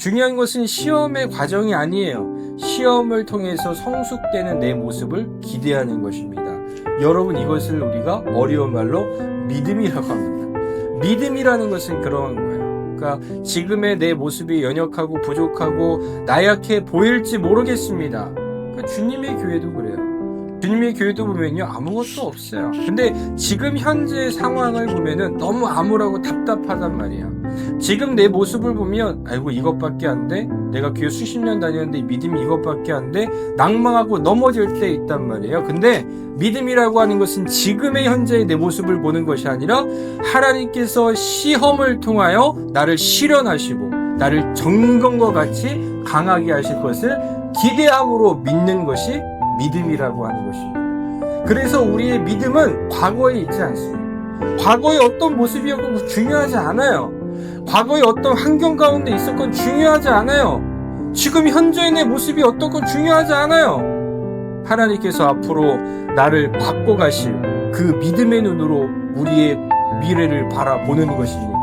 중요한 것은 시험의 과정이 아니에요. 시험을 통해서 성숙되는 내 모습을 기대하는 것입니다. 여러분 이것을 우리가 어려운 말로 믿음이라고 합니다. 믿음이라는 것은 그런 거예요. 그러니까 지금의 내 모습이 연약하고 부족하고 나약해 보일지 모르겠습니다. 그러니까 주님의 교회도 그래요. 주님의 교회도 보면요 아무것도 없어요. 근데 지금 현재 상황을 보면은 너무 암울하고 답답하단 말이야. 지금 내 모습을 보면 아이고 이것밖에 안 돼. 내가 교회 수십 년 다녔는데 이 믿음이 이것밖에 안 돼. 낭망하고 넘어질 때 있단 말이에요. 근데 믿음이라고 하는 것은 지금의 현재의 내 모습을 보는 것이 아니라 하나님께서 시험을 통하여 나를 실현하시고 나를 정금과 같이 강하게 하실 것을 기대함으로 믿는 것이 믿음이라고 하는 것입니다. 그래서 우리의 믿음은 과거에 있지 않습니다. 과거에 어떤 모습이었건 중요하지 않아요. 과거에 어떤 환경 가운데 있었건 중요하지 않아요. 지금 현재의 내 모습이 어떤 건 중요하지 않아요. 하나님께서 앞으로 나를 바꿔 가실 그 믿음의 눈으로 우리의 미래를 바라보는 것입니다.